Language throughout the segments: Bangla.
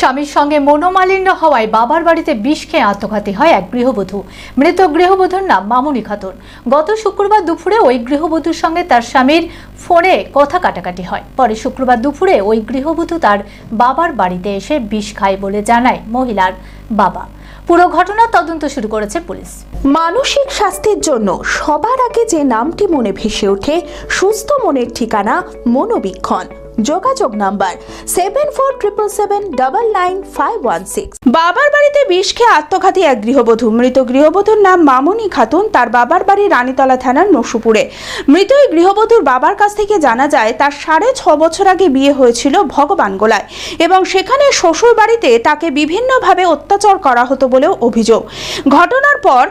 স্বামীর সঙ্গে মনোমালিন্য হওয়ায় বাবার বাড়িতে বিষ খেয়ে আত্মঘাতী হয় এক গৃহবধূ। মৃত গৃহবধূর নাম মামুনি খাতুন। গত শুক্রবার দুপুরে ওই গৃহবধূর সঙ্গে তার স্বামীর ফোনে কথা কাটাকাটি হয়। পরে শুক্রবার দুপুরে ওই গৃহবধূ তার বাবার বাড়িতে এসে বিষ খায় বলে জানায় মহিলার বাবা। পুরো ঘটনার তদন্ত শুরু করেছে পুলিশ। মানসিক স্বাস্থ্যের জন্য সবার আগে যে নামটি মনে ভেসে ওঠে, সুস্থ মনের ঠিকানা মনোবীক্ষণ। যোগাযোগ number seven four triple seven double nine five one six বাবার বাড়িতে বিষ খেয়ে আত্মঘাতী এক গৃহবধূ। মৃত গৃহবধূর নাম মামনি খাতুন, তার বাবার বাড়ি রানীতলা থানার নসুপুরে। মৃত এই গৃহবধূর বাবার কাছ থেকে জানা যায়, তার সাড়ে ছ বছর আগে বিয়ে হয়েছিল ভগবান গোলায় এবং সেখানে শ্বশুর বাড়িতে তাকে বিভিন্নভাবে অত্যাচার করা হতো বলেও অভিযোগ। ঘটনার পর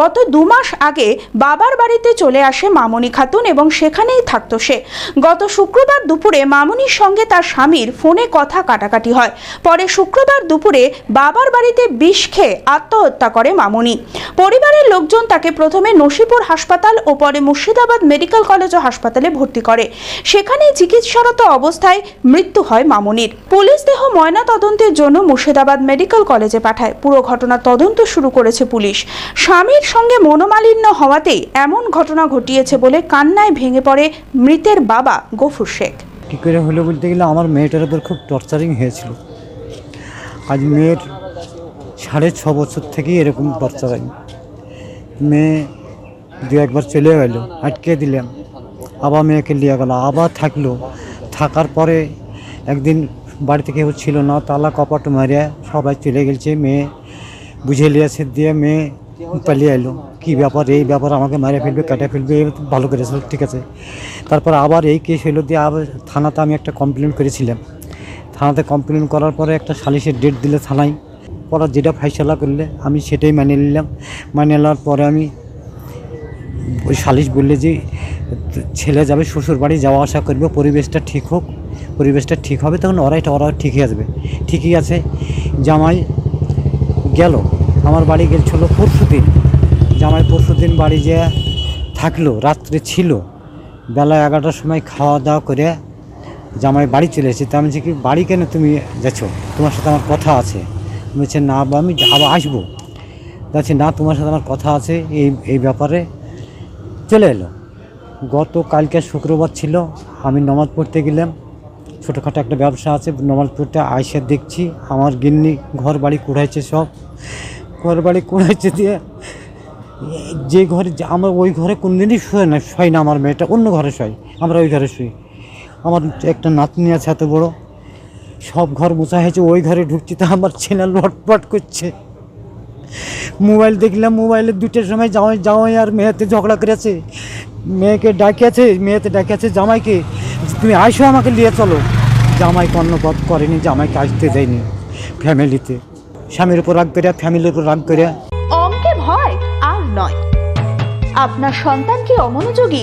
গত দু মাস আগে বাবার বাড়িতে চলে আসে মামনি খাতুন এবং সেখানেই থাকতো সে। গত শুক্রবার দুপুরে মামনির সঙ্গে তার স্বামীর ফোনে কথা কাটাকাটি হয়। পরে শুক্রবার দুপুরে বাবার বাড়িতে বিষ খেয়ে আত্মহত্যা করে মামনি। পরিবারের লোকজন তাকে প্রথমে নসিপুর হাসপাতাল ও পরে মুর্শিদাবাদ মেডিকেল কলেজ ও হাসপাতালে ভর্তি করে। সেখানে চিকিৎসারত অবস্থায় মৃত্যু হয় মামুনির। পুলিশ দেহ ময়না তদন্তের জন্য মুর্শিদাবাদ মেডিকেল কলেজে পাঠায়। পুরো ঘটনা তদন্ত শুরু করেছে পুলিশ। স্বামীর সঙ্গে মনোমালিন্য হওয়াতেই এমন ঘটনা ঘটিয়েছে বলে কান্নায় ভেঙে পড়ে মৃতের বাবা গফুর শেখ। কী করে হলো বলতে গেলে আমার মেয়েটার উপর খুব টর্চারিং হয়েছিল। আজ মেয়ের সাড়ে ছ বছর থেকেই এরকম টর্চারিং মেয়ে দু একবার চলে গেলো, আটকে দিলাম। আবার মেয়েকে নিয়ে গেল, আবার থাকল। থাকার পরে একদিন বাড়িতে কেউ ছিল না, তালা কপাট মারিয়া সবাই চলে গেছে। মেয়ে বুঝে লিয়েছে, দিয়ে মেয়ে পালিয়ে এলো। কী ব্যাপার, এই ব্যাপার আমাকে মারে ফেলবে, কেটে ফেলবে ভালো করেছিল ঠিক আছে। তারপর আবার এই কেস হলো দিয়ে আবার থানাতে আমি একটা কমপ্লেন করেছিলাম। থানাতে কমপ্লেন করার পরে একটা সালিশের ডেট দিলে থানায়। পরে যেটা ফাইসলা করলে আমি সেটাই মেনে নিলাম। মেনে নেওয়ার পরে আমি ওই সালিশ বললে যে ছেলে যাবে, শ্বশুর বাড়ি যাওয়া আসা করবে, পরিবেশটা ঠিক হোক, পরিবেশটা ঠিক হবে, তখন ওরা এটা ওরা ঠিকই আসবে। ঠিকই আছে, জামাই গেল, আমার বাড়ি গেছিল পরশু দিন জামাই পরশু দিন বাড়ি যে থাকল, রাত্রে ছিল। বেলা এগারোটার সময় খাওয়া দাওয়া করে জামাই বাড়ি চলে এসেছে। তা আমি কি বাড়ি কেন তুমি যাচ্ছ? তোমার সাথে আমার কথা আছে। বলছি, না বা, আমি আবার আসব। বলছি, না, তোমার সাথে আমার কথা আছে, এই এই ব্যাপারে। চলে এলো। গত কালকে শুক্রবার ছিল, আমি নমাজ পড়তে গেলাম। ছোটোখাটো একটা ব্যবসা আছে, নমাজ পড়তে আইসে দেখছি, আমার গিন্নি ঘর বাড়ি কুড়াইছে সব। ঘর বাড়ি কুড়াইছে দিয়ে যে ঘরে আমরা ওই ঘরে কোনদিনই শুয়ে না শুই না আমার মেয়েটা, অন্য ঘরে শুই। আমরা ওই ঘরে শুই। আমার একটা নাতনি আছে এত বড়। সব ঘর মোছা হয়েছে, ওই ঘরে ঢুকছি তো আমার ছেলে লটপট করছে। মোবাইল দেখলাম, মোবাইলে দুটোর সময় জামাই জামাই আর মেয়েতে ঝগড়া করেছে। মেয়েকে ডাকিয়েছে, মেয়েতে ডাকিয়েছে, জামাইকে, তুমি আইসো আমাকে নিয়ে চলো। জামাই কর্ণপথ করেনি, জামাইকে আসতে দেয়নি ফ্যামিলিতে স্বামীর উপর রাগ করে ফ্যামিলির উপর রাগ করে অঙ্কে ভয় আর নয়। আপনার সন্তান কি অমনোযোগী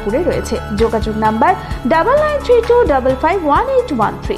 ইসলামপুরে রয়েছে। যোগাযোগ number double nine three two double five one eight one three.